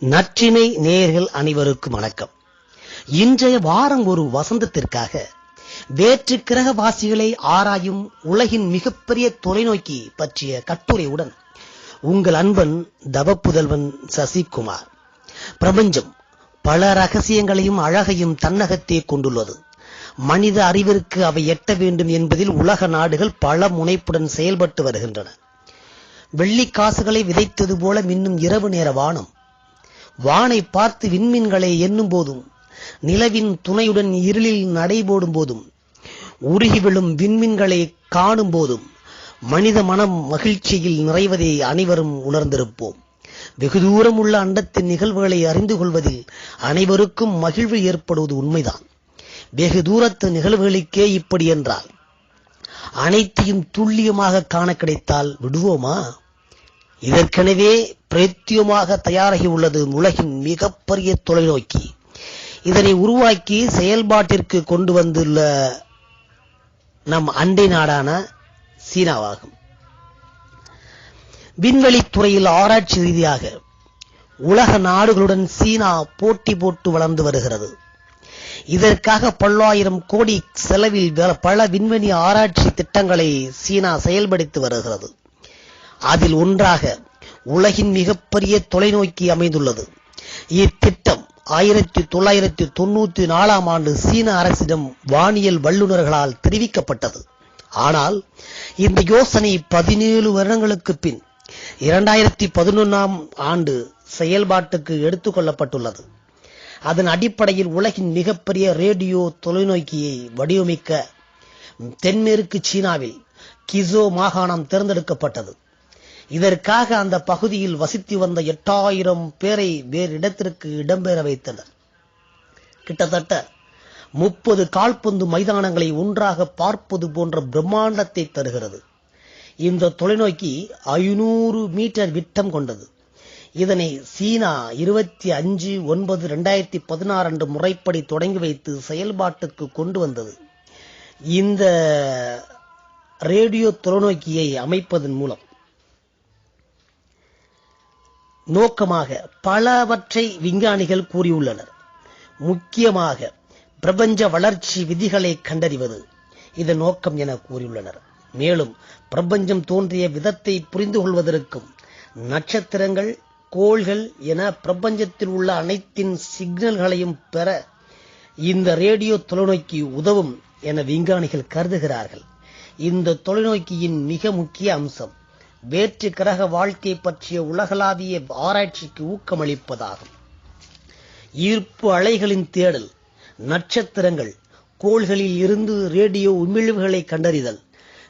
நற்றினை நேயர்கள் அனைவருக்கும் வணக்கம். இன்றைய வாரம் ஒரு வசந்தத்திற்காக வேற்று கிரகவாசிகளை ஆராயும் உலகின் மிகப்பெரிய தொலைநோக்கி பற்றிய கட்டுரையுடன் உங்கள் அன்பன் தவப்புதல்வன் சசிகுமார். பிரபஞ்சம் பல ரகசியங்களையும் அழகையும் தன்னகத்தே கொண்டுள்ளது. மனித அறிவிற்கு அவை எட்ட வேண்டும் என்பதில் உலக நாடுகள் பல முனைப்புடன் செயல்பட்டு வருகின்றன. வெள்ளிக் காசுகளை விதைத்தது போல மின்னும் இரவு நேர வானம் வானை பார்த்து விண்மீன்களை எண்ணும் போதும். நிலவின் துணையுடன் இருளில் நடைபோடும் போதும். உருகி விழும் விண்மீன்களை காணும் போதும். மனித மனம் மகிழ்ச்சியில் நிறைவதை அனைவரும் உணர்ந்திருப்போம். வெகு தூரம் உள்ள அண்டத்தின் நிகழ்வுகளை அறிந்து கொள்வதில் அனைவருக்கும் மகிழ்வு ஏற்படுவது உண்மைதான். வெகு தூரத்து நிகழ்வுகளுக்கே இப்படி என்றால் அனைத்தையும் துல்லியமாக காண கிடைத்தால் விடுவோமா? இதற்கெனவே பிரத்தியமாக தயாராகி உள்ளது உலகின் மிகப்பெரிய தொலைநோக்கி. இதனை உருவாக்கி செயல்பாட்டிற்கு கொண்டு வந்துள்ள நம் அண்டை நாடான சீனாவாகும். விண்வெளி துறையில் ஆராய்ச்சி ரீதியாக உலக நாடுகளுடன் சீனா போட்டி போட்டு வளர்ந்து வருகிறது. இதற்காக பல்லாயிரம் கோடி செலவில் பல விண்வெளி ஆராய்ச்சி திட்டங்களை சீனா செயல்படுத்தி வருகிறது. அதில் ஒன்றாக உலகின் மிகப்பெரிய தொலைநோக்கி அமைந்துள்ளது. இத்திட்டம் ஆயிரத்தி தொள்ளாயிரத்தி தொண்ணூத்தி நாலாம் ஆண்டு சீன அரசிடம் வானியல் வல்லுநர்களால் தெரிவிக்கப்பட்டது. ஆனால் இந்த யோசனை பதினேழு வருடங்களுக்கு பின் இரண்டாயிரத்தி பதினொன்னாம் ஆண்டு செயல்பாட்டுக்கு எடுத்துக் கொள்ளப்பட்டுள்ளது. அதன் அடிப்படையில் உலகின் மிகப்பெரிய ரேடியோ தொலைநோக்கியை வடிவமைக்க தென்மேற்கு சீனாவில் கிசோ மாகாணம் தேர்ந்தெடுக்கப்பட்டது. இதற்காக அந்த பகுதியில் வசித்து வந்த எட்டாயிரம் பேரை வேறு இடத்திற்கு இடம்பெற வைத்தனர். கிட்டத்தட்ட முப்பது கால்பந்து மைதானங்களை ஒன்றாக பார்ப்பது போன்ற பிரம்மாண்டத்தை தருகிறது. இந்த தொலைநோக்கி ஐநூறு மீட்டர் விட்டம் கொண்டது. இதனை சீனா இருபத்தி அஞ்சு ஒன்பது ரெண்டாயிரத்தி பதினாறு அன்று முறைப்படி தொடங்கி வைத்து செயல்பாட்டுக்கு கொண்டு வந்தது. இந்த ரேடியோ தொலைநோக்கியை அமைப்பதன் மூலம். நோக்கமாக பலவற்றை விஞ்ஞானிகள் கூறியுள்ளனர். முக்கியமாக பிரபஞ்ச வளர்ச்சி விதிகளை கண்டறிவது இதன் நோக்கம் என கூறியுள்ளனர். மேலும் பிரபஞ்சம் தோன்றிய விதத்தை புரிந்து கொள்வதற்கும் நட்சத்திரங்கள் கோள்கள் என பிரபஞ்சத்தில் உள்ள அனைத்தின் சிக்னல்களையும் பெற இந்த ரேடியோ தொலைநோக்கி உதவும் என விஞ்ஞானிகள் கருதுகிறார்கள். இந்த தொலைநோக்கியின் மிக முக்கிய அம்சம் வேற்று கிரக வாழ்க்கை பற்றிய உலகளாவிய ஆராய்ச்சிக்கு ஊக்கமளிப்பதாகும். ஈர்ப்பு அலைகளின் தேடல் நட்சத்திரங்கள் கோள்களில் இருந்து ரேடியோ உமிழ்வுகளை கண்டறிதல்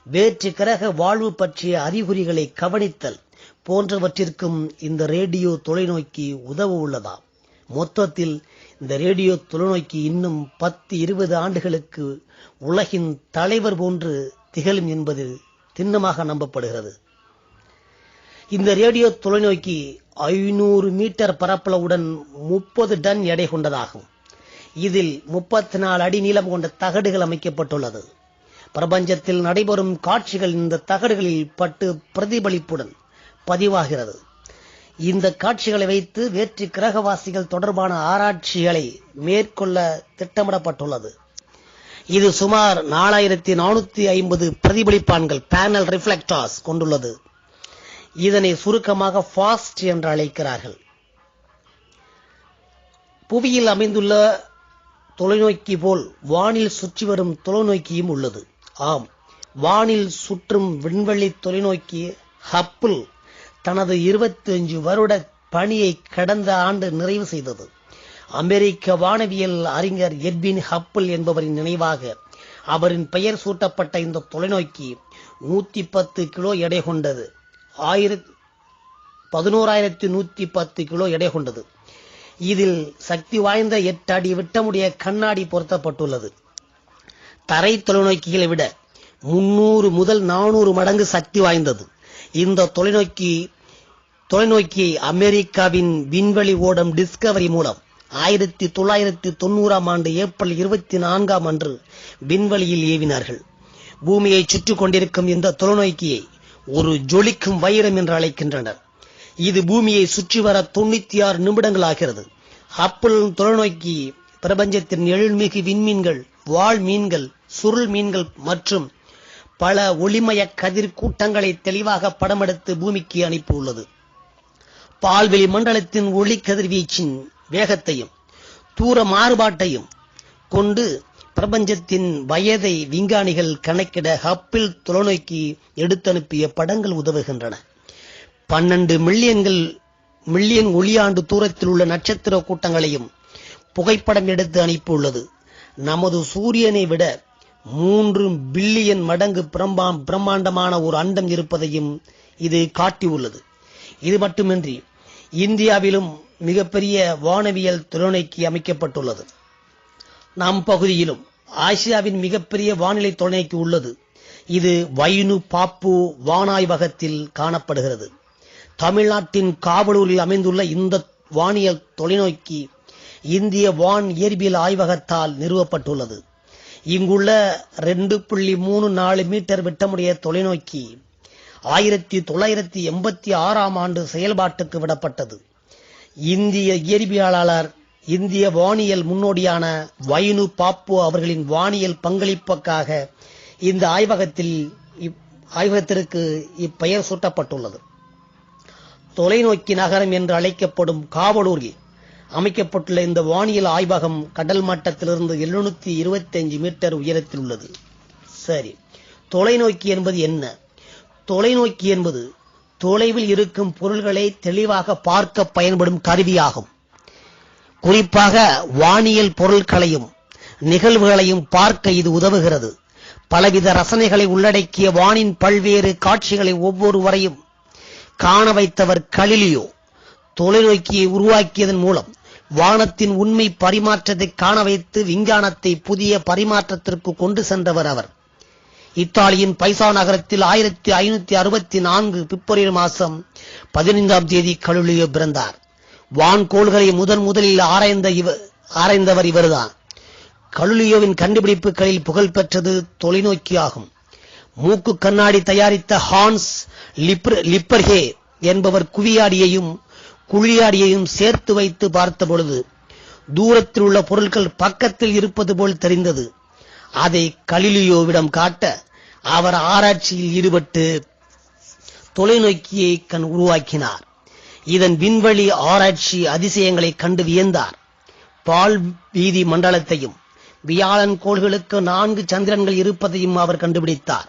வேற்று கிரக வாழ்வு பற்றிய அறிகுறிகளை கவனித்தல் போன்றவற்றிற்கும் இந்த ரேடியோ தொலைநோக்கி உதவ உள்ளதாம். மொத்தத்தில் இந்த ரேடியோ தொலைநோக்கி இன்னும் பத்து இருபது ஆண்டுகளுக்கு உலகின் தலைவர் போன்று திகழும் என்பது திண்ணமாக நம்பப்படுகிறது. இந்த ரேடியோ தொலைநோக்கி ஐநூறு மீட்டர் பரப்பளவுடன் முப்பது டன் எடை கொண்டதாகும். இதில் முப்பத்தி நாலு அடி நீளம் கொண்ட தகடுகள் அமைக்கப்பட்டுள்ளது. பிரபஞ்சத்தில் நடைபெறும் காட்சிகள் இந்த தகடுகளில் பட்டு பிரதிபலிப்புடன் பதிவாகிறது. இந்த காட்சிகளை வைத்து வேற்று கிரகவாசிகள் தொடர்பான ஆராய்ச்சிகளை மேற்கொள்ள திட்டமிடப்பட்டுள்ளது. இது சுமார் நாலாயிரத்தி நானூத்தி ஐம்பது பிரதிபலிப்பான்கள் பேனல் ரிஃப்ளெக்டார்ஸ் கொண்டுள்ளது. இதனை சுருக்கமாக ஃபாஸ்ட் என்று அழைக்கிறார்கள். புவியில் அமைந்துள்ள தொலைநோக்கி போல் வானில் சுற்றி வரும் தொலைநோக்கியும் உள்ளது. ஆம் வானில் சுற்றும் விண்வெளி தொலைநோக்கி ஹப்பிள் தனது இருபத்தி அஞ்சு வருட பணியை கடந்த ஆண்டு நிறைவு செய்தது. அமெரிக்க வானவியல் அறிஞர் எட்வின் ஹப்பிள் என்பவரின் நினைவாக அவரின் பெயர் சூட்டப்பட்ட இந்த தொலைநோக்கி நூத்தி பத்து கிலோ எடை கொண்டது. ஆயிரத்தி பதினோராயிரத்தி நூத்தி பத்து கிலோ எடை கொண்டது. இதில் சக்தி வாய்ந்த எட்டு அடி விட்டமுடைய கண்ணாடி பொருத்தப்பட்டுள்ளது. தரை தொலைநோக்கிகளை விட முன்னூறு முதல் நானூறு மடங்கு சக்தி வாய்ந்தது. இந்த தொலைநோக்கி தொலைநோக்கியை அமெரிக்காவின் விண்வெளி ஓடம் டிஸ்கவரி மூலம் ஆயிரத்தி தொள்ளாயிரத்தி தொண்ணூறாம் ஆண்டு ஏப்ரல் இருபத்தி நான்காம் அன்று விண்வெளியில் ஏவினார்கள். பூமியை சுற்றி கொண்டிருக்கும் இந்த தொலைநோக்கியை ஒரு ஜொலிக்கும் வைரம் என்று அழைக்கின்றனர். இது பூமியை சுற்றி வர தொண்ணூத்தி ஆறு நிமிடங்கள் ஆகிறது ஹப்பிள் தொலைநோக்கி பிரபஞ்சத்தின் எழில்மிகு விண்மீன்கள் வாழ் மீன்கள் சுருள் மீன்கள் மற்றும் பல ஒளிமய கதிர் கூட்டங்களை தெளிவாக படமெடுத்து பூமிக்கு அனுப்பியுள்ளது பால்வெளி மண்டலத்தின் ஒளி கதிர்வீச்சின் வேகத்தையும் தூர மாறுபாட்டையும் கொண்டு பிரபஞ்சத்தின் வயதை விஞ்ஞானிகள் கணக்கிட ஹப்பிள் தொலைநோக்கி எடுத்தனுப்பிய படங்கள் உதவுகின்றன. பன்னெண்டு மில்லியன்கள் மில்லியன் ஒளியாண்டு தூரத்தில் உள்ள நட்சத்திர கூட்டங்களையும் புகைப்படம் எடுத்து அனுப்பியுள்ளது. நமது சூரியனை விட மூன்று பில்லியன் மடங்கு பிரம்பாம் பிரம்மாண்டமான ஒரு அண்டம் இருப்பதையும் இது காட்டியுள்ளது. இது மட்டுமின்றி இந்தியாவிலும் மிகப்பெரிய வானவியல் தொலைநோக்கி அமைக்கப்பட்டுள்ளது. நம் பகுதியிலும் ஆசியாவின் மிகப்பெரிய வானிலை தொலைநோக்கி உள்ளது. இது வைனு பாப்பு வானாய்வகத்தில் காணப்படுகிறது. தமிழ்நாட்டின் காவலூரில் அமைந்துள்ள இந்த வானியல் தொலைநோக்கி இந்திய வான் இயற்பியல் ஆய்வகத்தால் நிறுவப்பட்டுள்ளது. இங்குள்ள ரெண்டு புள்ளி மூணு நாலு மீட்டர் விட்டமுடைய தொலைநோக்கி ஆயிரத்தி தொள்ளாயிரத்தி எண்பத்தி ஆறாம் ஆண்டு செயல்பாட்டுக்கு விடப்பட்டது. இந்திய இயற்பியலாளர் இந்திய வானியல் முன்னோடியான வைனு பாப்பு அவர்களின் வானியல் பங்களிப்புக்காக இந்த ஆய்வகத்தில் இப்- ஆய்வகத்திற்கு இப்பெயர் சூட்டப்பட்டுள்ளது. தொலைநோக்கி நகரம் என்று அழைக்கப்படும் காவலூரில் அமைக்கப்பட்டுள்ள இந்த வானியல் ஆய்வகம் கடல் மட்டத்திலிருந்து 725 இருபத்தஞ்சு மீட்டர் உயரத்தில் உள்ளது. சரி தொலைநோக்கி என்பது என்ன? தொலைநோக்கி என்பது தொலைவில் இருக்கும் பொருள்களை தெளிவாக பார்க்க பயன்படும் கருவியாகும். குறிப்பாக வானியல் பொருட்களையும் நிகழ்வுகளையும் பார்க்க இது உதவுகிறது. பலவித ரசனைகளை உள்ளடக்கிய வானின் பல்வேறு காட்சிகளை ஒவ்வொருவரையும் காண வைத்தவர் கலிலியோ. தொலைநோக்கியை உருவாக்கியதன் மூலம் வானத்தின் உண்மை பரிமாற்றத்தை காண வைத்து விஞ்ஞானத்தை புதிய பரிமாற்றத்திற்கு கொண்டு சென்றவர் அவர். இத்தாலியின் பைசா நகரத்தில் ஆயிரத்தி ஐநூத்தி அறுபத்தி நான்கு பிப்ரவரி மாசம் பதினைந்தாம் தேதி கலுலியோ பிறந்தார். வான்கோள்களை முதன் முதலில் ஆராய்ந்த இவ ஆராய்ந்தவர் இவர்தான். கலுலியோவின் கண்டுபிடிப்புகளில் புகழ் பெற்றது தொலைநோக்கி ஆகும் மூக்கு கண்ணாடி தயாரித்த ஹான்ஸ் லிப்பர்ஹே என்பவர் குவியாடியையும் குழியாடியையும் சேர்த்து வைத்து பார்த்த பொழுது தூரத்தில் உள்ள பொருட்கள் பக்கத்தில் இருப்பது போல் தெரிந்தது. அதை கலிலியோவிடம் காட்ட அவர் ஆராய்ச்சியில் ஈடுபட்டு தொலைநோக்கியை கண் உருவாக்கினார். இதன் விண்வெளி ஆராய்ச்சி அதிசயங்களை கண்டு வியந்தார். பால் வீதி மண்டலத்தையும் வியாழன் கோள்களுக்கு நான்கு சந்திரன்கள் இருப்பதையும் அவர் கண்டுபிடித்தார்.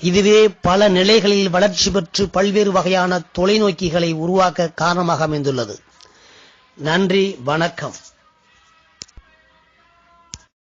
இதுவே பல நிலைகளில் வளர்ச்சி பெற்று பல்வேறு வகையான தொலைநோக்கிகளை உருவாக்க காரணமாக அமைந்துள்ளது. நன்றி வணக்கம்.